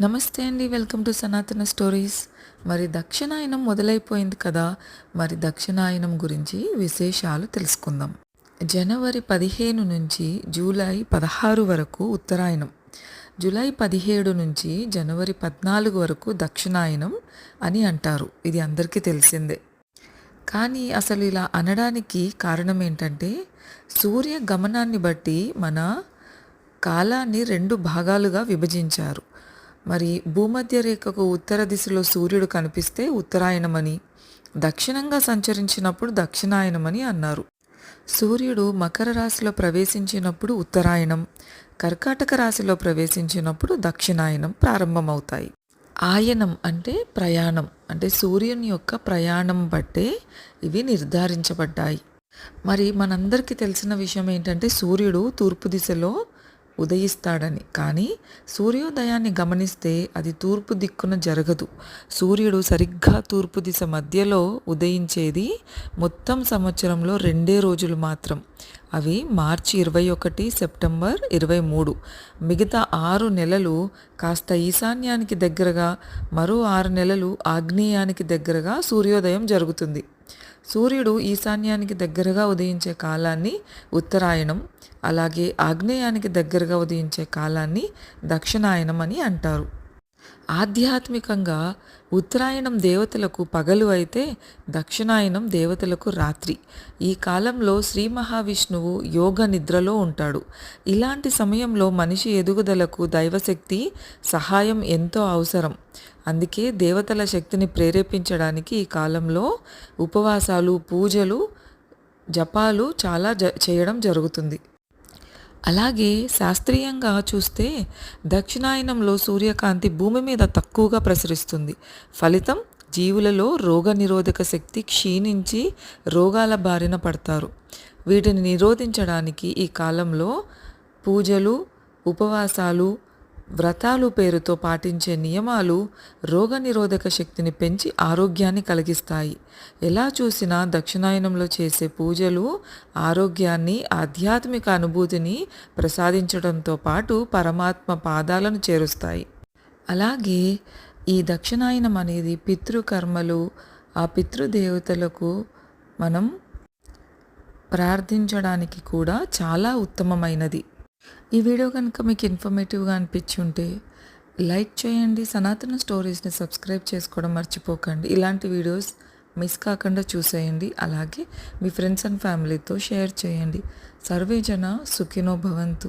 నమస్తే అండి welcome to సనాతన స్టోరీస్. మరి దక్షిణాయనం మొదలైపోయింది కదా మరి దక్షిణాయనం గురించి విశేషాలు తెలుసుకుందాం. జనవరి పదిహేను నుంచి జూలై పదహారు వరకు ఉత్తరాయణం. జూలై పదిహేడు నుంచి జనవరి పద్నాలుగు వరకు దక్షిణాయనం అని అంటారు. ఇది అందరికీ తెలిసిందే. కానీ అసలు ఇలా అనడానికి కారణం ఏంటంటే సూర్య గమనాన్ని బట్టి మన కాలాన్ని రెండు భాగాలుగా విభజించారు. మరి భూమధ్య రేఖకు ఉత్తర దిశలో సూర్యుడు కనిపిస్తే ఉత్తరాయణమని దక్షిణంగా సంచరించినప్పుడు దక్షిణాయనమని అన్నారు. సూర్యుడు మకర రాశిలో ప్రవేశించినప్పుడు ఉత్తరాయణం కర్కాటక రాశిలో ప్రవేశించినప్పుడు దక్షిణాయనం ప్రారంభమవుతాయి. ఆయనం అంటే ప్రయాణం అంటే సూర్యుని యొక్క ప్రయాణం బట్టే ఇవి నిర్ధారించబడ్డాయి. మరి మనందరికీ తెలిసిన విషయం ఏంటంటే సూర్యుడు తూర్పు దిశలో ఉదయిస్తాడని. కానీ సూర్యోదయాన్ని గమనిస్తే అది తూర్పు దిక్కున జరగదు. సూర్యుడు సరిగ్గా తూర్పు దిశ మధ్యలో ఉదయించేది మొత్తం సంవత్సరంలో రెండే రోజులు మాత్రం. అవి మార్చి ఇరవై ఒకటి సెప్టెంబర్ ఇరవై మూడు. మిగతా ఆరు నెలలు కాస్త ఈశాన్యానికి దగ్గరగా మరో ఆరు నెలలు ఆగ్నేయానికి దగ్గరగా సూర్యోదయం జరుగుతుంది. సూర్యుడు ఈశాన్యానికి దగ్గరగా ఉదయించే కాలాన్ని ఉత్తరాయణం అలాగే ఆగ్నేయానికి దగ్గరగా ఉదయించే కాలాన్ని దక్షిణాయనం అని అంటారు. ఆధ్యాత్మికంగా ఉత్తరాయణం దేవతలకు పగలు అయితే దక్షిణాయనం దేవతలకు రాత్రి. ఈ కాలంలో శ్రీ మహావిష్ణువు యోగ నిద్రలో ఉంటాడు. ఇలాంటి సమయంలో మనిషి ఎదుగుదలకు దైవశక్తి సహాయం ఎంతో అవసరం. అందుకే దేవతల శక్తిని ప్రేరేపించడానికి ఈ కాలంలో ఉపవాసాలు పూజలు జపాలు చాలా జ చేయడం జరుగుతుంది. అలాగే శాస్త్రీయంగా చూస్తే దక్షిణాయనంలో సూర్యకాంతి భూమి మీద తక్కువగా ప్రసరిస్తుంది. ఫలితం జీవులలో రోగనిరోధక శక్తి క్షీణించి రోగాల బారిన పడతారు. వీటిని నిరోధించడానికి ఈ కాలంలో పూజలు ఉపవాసాలు వ్రతాలు పేరుతో పాటించే నియమాలు రోగనిరోధక శక్తిని పెంచి ఆరోగ్యాన్ని కలిగిస్తాయి. ఎలా చూసినా దక్షిణాయనంలో చేసే పూజలు ఆరోగ్యాన్ని ఆధ్యాత్మిక అనుభూతిని ప్రసాదించడంతో పాటు పరమాత్మ పాదాలను చేరుస్తాయి. అలాగే ఈ దక్షిణాయనం అనేది పితృకర్మలు ఆ పితృదేవతలకు మనం ప్రార్థించడానికి కూడా చాలా ఉత్తమమైనది. ఈ వీడియో కనుక మీకు ఇన్ఫర్మేటివ్గా అనిపించి ఉంటే లైక్ చేయండి సనాతన స్టోరీస్ని సబ్స్క్రైబ్ చేసుకోవడం మర్చిపోకండి. ఇలాంటి వీడియోస్ మిస్ కాకుండా చూసేయండి. అలాగే మీ ఫ్రెండ్స్ అండ్ ఫ్యామిలీతో షేర్ చేయండి. సర్వే జన సుఖినో భవంతు.